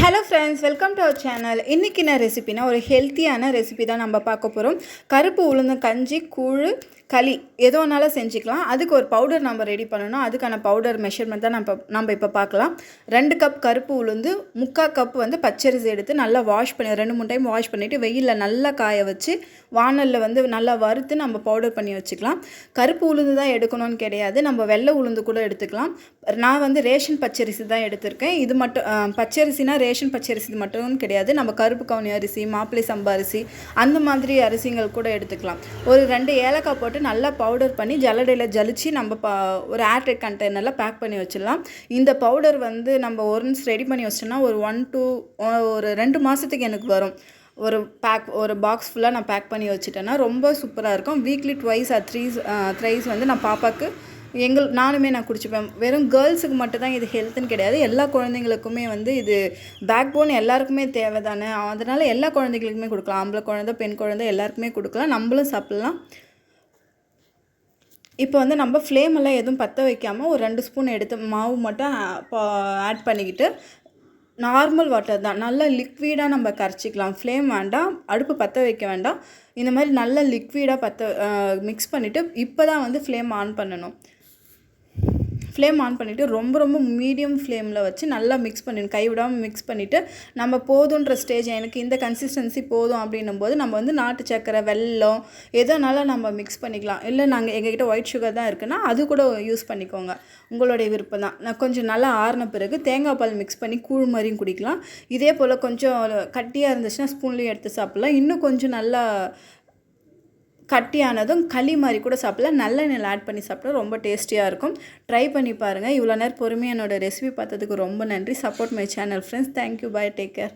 Hello friends welcome to our channel இன்றைக்கி என்ன ரெசிபினா ஒரு ஹெல்த்தியான ரெசிபி தான் நம்ம பார்க்க போகிறோம் கருப்பு உளுந்து கஞ்சி கூழ் களி எது வேணாலும் செஞ்சுக்கலாம். அதுக்கு ஒரு பவுடர் நம்ம ரெடி பண்ணணும். அதுக்கான பவுடர் மெஷர்மெண்ட் தான் நம்ம நம்ம இப்போ பார்க்கலாம். ரெண்டு கப் கருப்பு உளுந்து முக்கால் கப் வந்து பச்சரிசி எடுத்து நல்லா வாஷ் பண்ணி ரெண்டு மூணு டைம் வாஷ் பண்ணிவிட்டு வெயிலில் நல்லா காய வச்சு வானலில் வந்து நல்லா வறுத்து நம்ம பவுடர் பண்ணி வச்சுக்கலாம். கருப்பு உளுந்து தான் எடுக்கணும்னு கிடையாது. நம்ம வெள்ளை உளுந்து கூட எடுத்துக்கலாம். நான் வந்து ரேஷன் பச்சரிசி தான் எடுத்திருக்கேன். இது மட்டும் பச்சரிசினா ரேஷன் பச்சை அரிசி மட்டும் கிடையாது. நம்ம கருப்பு கவுனி அரிசி மாப்பிள்ளை சம்பா அரிசி அந்த மாதிரி அரிசிங்கள் கூட எடுத்துக்கலாம். ஒரு ரெண்டு ஏலக்காய் போட்டு நல்லா பவுடர் பண்ணி ஜல்லடையில் ஜலிச்சு நம்ம பா ஒரு ஏர்டைட் கண்டெய்னரில் பேக் பண்ணி வச்சிடலாம். இந்த பவுடர் வந்து நம்ம ஒன்ஸ் ரெடி பண்ணி வச்சோன்னா ஒரு ஒன் டூ ஒரு ரெண்டு மாதத்துக்கு எனக்கு வரும். ஒரு பேக் ஒரு பாக்ஸ் ஃபுல்லாக நான் பேக் பண்ணி வச்சுட்டேன்னா ரொம்ப சூப்பராக இருக்கும். Weekly twice or thrice thrice வந்து நான் பாப்பாவுக்கு எங்கள் நானுமே நான் குடிச்சுப்பேன். வெறும் கேர்ள்ஸுக்கு மட்டும்தான் இது ஹெல்த்துன்னு கிடையாது. எல்லா குழந்தைங்களுக்குமே வந்து இது பேக் போன் எல்லாருக்குமே தேவை தானே அதனால் எல்லா குழந்தைங்களுக்குமே கொடுக்கலாம். ஆம்பளை குழந்தை பெண் குழந்தை எல்லாருக்குமே கொடுக்கலாம். நம்மளும் சாப்பிட்லாம். இப்போ வந்து நம்ம ஃப்ளேம் எல்லாம் எதுவும் பற்ற வைக்காமல் ஒரு ரெண்டு ஸ்பூன் எடுத்து மாவு மட்டும் ஆட் பண்ணிக்கிட்டு நார்மல் வாட்டர் தான். நல்லா லிக்விடாக நம்ம கரைச்சிக்கலாம். ஃப்ளேம் வேண்டாம். அடுப்பு பற்ற வைக்க வேண்டாம். இந்த மாதிரி நல்ல லிக்விடாக பற்ற மிக்ஸ் பண்ணிவிட்டு இப்போ தான் வந்து ஃப்ளேம் ஆன் பண்ணணும். ஃப்ளேம் ஆன் பண்ணிவிட்டு ரொம்ப ரொம்ப மீடியம் ஃப்ளேமில் வச்சு நல்லா மிக்ஸ் பண்ணிடணும் கைவிடாமல் மிக்ஸ் பண்ணிவிட்டு நம்ம போதுன்ற ஸ்டேஜ் எனக்கு இந்த கன்சிஸ்டன்சி போதும் அப்படின்னும் போது நம்ம வந்து நாட்டு சக்கரை வெல்லம் எதனால நம்ம மிக்ஸ் பண்ணிக்கலாம். இல்லை நாங்கள் எங்ககிட்ட ஒயிட் சுகர் தான் இருக்குன்னா அது கூட யூஸ் பண்ணிக்கோங்க. உங்களுடைய விருப்பம் தான். நான் கொஞ்சம் நல்லா ஆறின பிறகு தேங்காய் பால் மிக்ஸ் பண்ணி கூழ் மாதிரியும் குடிக்கலாம். இதே போல் கொஞ்சம் கட்டியாக இருந்துச்சுன்னா ஸ்பூன்லேயும் எடுத்து சாப்பிட்லாம். இன்னும் கொஞ்சம் நல்லா கட்டியானதும் களி மாதிரி கூட சாப்பிடலாம். நல்லெண்ணெயில் ஆட் பண்ணி சாப்பிட்டா ரொம்ப டேஸ்டியாக இருக்கும். ட்ரை பண்ணி பாருங்கள் இவ்வளோ நேரம் பொறுமையாக என்னோட ரெசிபி பார்த்ததுக்கு ரொம்ப நன்றி. Support my channel friends thank you bye take care